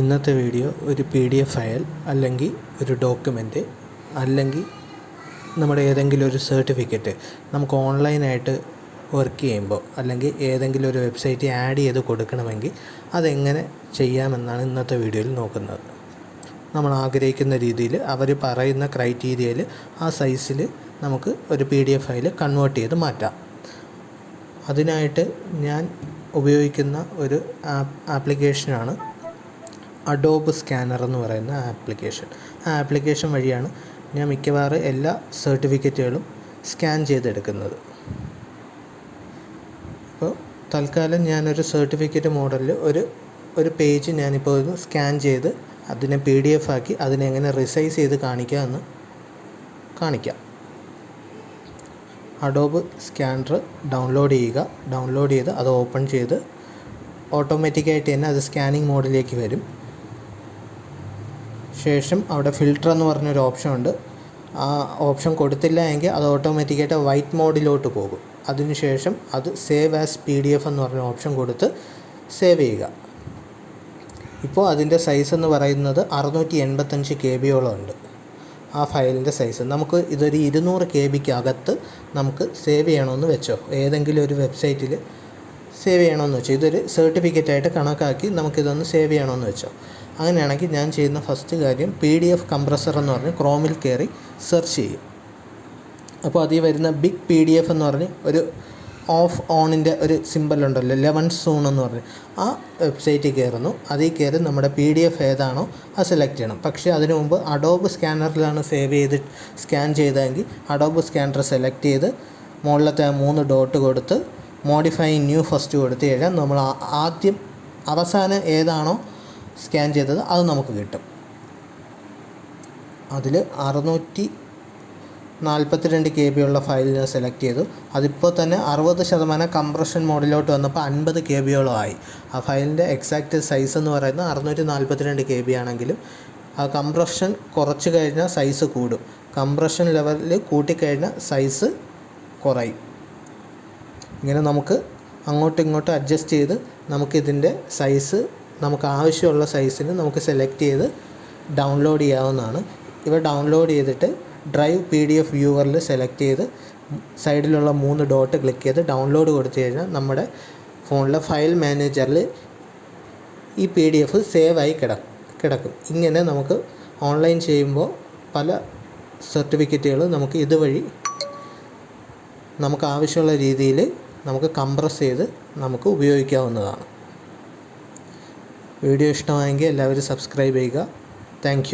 ഇന്നത്തെ വീഡിയോ ഒരു P D F file അല്ലെങ്കിൽ ഒരു ഡോക്യുമെന്റ് അല്ലെങ്കിൽ നമ്മുടെ ഏതെങ്കിലും ഒരു സർട്ടിഫിക്കറ്റ് നമുക്ക് ഓൺലൈനായിട്ട് വർക്ക് ചെയ്യുമ്പോൾ അല്ലെങ്കിൽ ഏതെങ്കിലും ഒരു വെബ്സൈറ്റ് ആഡ് ചെയ്ത് കൊടുക്കണമെങ്കിൽ അതെങ്ങനെ ചെയ്യാമെന്നാണ് ഇന്നത്തെ വീഡിയോയിൽ നോക്കുന്നത്. നമ്മൾ ആഗ്രഹിക്കുന്ന രീതിയിൽ അവർ പറയുന്ന ക്രൈറ്റീരിയയിൽ ആ സൈസിൽ നമുക്ക് ഒരു P D F file convert ചെയ്ത് മാറ്റാം. അതിനായിട്ട് ഞാൻ ഉപയോഗിക്കുന്ന ഒരു ആപ്ലിക്കേഷനാണ് അഡോബ് സ്കാനർ എന്ന് പറയുന്ന ആപ്ലിക്കേഷൻ ആ ആപ്ലിക്കേഷൻ വഴിയാണ് ഞാൻ മിക്കവാറും എല്ലാ സർട്ടിഫിക്കറ്റുകളും സ്കാൻ ചെയ്തെടുക്കുന്നത്. അപ്പോൾ തൽക്കാലം ഞാനൊരു സർട്ടിഫിക്കറ്റ് മോഡലിൽ ഒരു ഒരു പേജ് ഞാനിപ്പോൾ ഒന്ന് സ്കാൻ ചെയ്ത് അതിനെ പി ഡി എഫ് ആക്കി അതിനെ എങ്ങനെ റിസൈസ് ചെയ്ത് കാണിക്കുക എന്ന് കാണിക്കാം. അഡോബ് സ്കാനർ ഡൗൺലോഡ് ചെയ്യുക. ഡൗൺലോഡ് ചെയ്ത് അത് ഓപ്പൺ ചെയ്ത് ഓട്ടോമാറ്റിക്കായിട്ട് തന്നെ അത് സ്കാനിങ് മോഡിലേക്ക് വരും. ശേഷം അവിടെ ഫിൽട്ടർ എന്ന് പറഞ്ഞൊരു ഓപ്ഷൻ ഉണ്ട്. ആ ഓപ്ഷൻ കൊടുത്തില്ല എങ്കിൽ അത് ഓട്ടോമാറ്റിക്കായിട്ട് വൈറ്റ് മോഡിലോട്ട് പോകും. അതിനുശേഷം അത് save as P D F എന്ന് പറഞ്ഞ ഓപ്ഷൻ കൊടുത്ത് സേവ് ചെയ്യുക. ഇപ്പോൾ അതിന്റെ സൈസ് എന്ന് പറയുന്നത് അറുന്നൂറ്റി എൺപത്തഞ്ച് കെ ബിയോളം ഉണ്ട്. ആ ഫയലിന്റെ സൈസ് നമുക്ക് ഇതൊരു ഇരുന്നൂറ് കെ ബിക്ക് അകത്ത് നമുക്ക് സേവ് ചെയ്യണമെന്ന് വെച്ചോ? ഏതെങ്കിലും ഒരു വെബ്സൈറ്റിൽ സേവ് ചെയ്യണമെന്ന് വെച്ചോ? ഇതൊരു സർട്ടിഫിക്കറ്റായിട്ട് കണക്കാക്കി നമുക്കിതൊന്ന് സേവ് ചെയ്യണമെന്ന് വെച്ചോ? അങ്ങനെയാണെങ്കിൽ ഞാൻ ചെയ്യുന്ന ഫസ്റ്റ് കാര്യം പി ഡി എഫ് കംപ്രസർ എന്ന് പറഞ്ഞ് ക്രോമിൽ കയറി സെർച്ച് ചെയ്യും. അപ്പോൾ അതിൽ വരുന്ന ബിഗ് പി ഡി എഫ് എന്ന് പറഞ്ഞ് ഒരു ഓഫ് ഓണിന്റെ ഒരു സിമ്പൽ ഉണ്ടല്ലോ ലെവൻ സൂൺ എന്ന് പറഞ്ഞ്. ആ വെബ്സൈറ്റിൽ കയറുന്നു. അതിൽ കയറി നമ്മുടെ പി ഡി എഫ് ഏതാണോ അത് സെലക്ട് ചെയ്യണം. പക്ഷേ അതിനു മുമ്പ് അഡോബ് സ്കാനറിലാണ് സേവ് ചെയ്ത് സ്കാൻ ചെയ്തതെങ്കിൽ അഡോബ് സ്കാനർ സെലക്ട് ചെയ്ത് മുകളിലത്തെ മൂന്ന് ഡോട്ട് കൊടുത്ത് മോഡിഫൈ ന്യൂ ഫസ്റ്റ് കൊടുത്ത് കഴിഞ്ഞാൽ നമ്മൾ ആദ്യം അവസാനം ഏതാണോ സ്കാൻ ചെയ്തത് അത് നമുക്ക് കിട്ടും. അതിൽ അറുന്നൂറ്റി നാൽപ്പത്തിരണ്ട് കെ ബി ഉള്ള ഫയലിനെ സെലക്ട് ചെയ്തു. അതിപ്പോൾ തന്നെ അറുപത് ശതമാനം കംപ്രഷൻ മോഡിലോട്ട് വന്നപ്പോൾ അൻപത് കെ ബിയോളം ആയി. ആ ഫയലിന്റെ എക്സാക്റ്റ് സൈസ് എന്ന് പറയുന്നത് അറുന്നൂറ്റി നാൽപ്പത്തിരണ്ട് കെ ബി ആണെങ്കിലും ആ കംപ്രഷൻ കുറച്ച് കഴിഞ്ഞാൽ സൈസ് കൂടും. കംപ്രഷൻ ലെവലിൽ കൂട്ടിക്കഴിഞ്ഞാൽ സൈസ് കുറയും. ഇങ്ങനെ നമുക്ക് അങ്ങോട്ടും ഇങ്ങോട്ടും അഡ്ജസ്റ്റ് ചെയ്ത് നമുക്കിതിന്റെ സൈസ് നമുക്ക് ആവശ്യമുള്ള സൈസിന് നമുക്ക് സെലക്ട് ചെയ്ത് ഡൗൺലോഡ് ചെയ്യാവുന്നതാണ്. ഇവ ഡൗൺലോഡ് ചെയ്തിട്ട് ഡ്രൈവ് പി ഡി എഫ് വ്യൂവറിൽ സെലക്ട് ചെയ്ത് സൈഡിലുള്ള മൂന്ന് ഡോട്ട് ക്ലിക്ക് ചെയ്ത് ഡൗൺലോഡ് കൊടുത്തു കഴിഞ്ഞാൽ നമ്മുടെ ഫോണിലെ ഫയൽ മാനേജറിൽ ഈ പി ഡി എഫ് സേവ് ആയി കിട കിടക്കും. ഇങ്ങനെ നമുക്ക് ഓൺലൈൻ ചെയ്യുമ്പോൾ പല സർട്ടിഫിക്കറ്റുകൾ നമുക്ക് ഇതുവഴി നമുക്ക് ആവശ്യമുള്ള രീതിയിൽ നമുക്ക് കംപ്രസ് ചെയ്ത് നമുക്ക് ഉപയോഗിക്കാവുന്നതാണ്. വീഡിയോ ഇഷ്ടമായെങ്കിൽ എല്ലാവരും സബ്സ്ക്രൈബ് ചെയ്യുക. താങ്ക്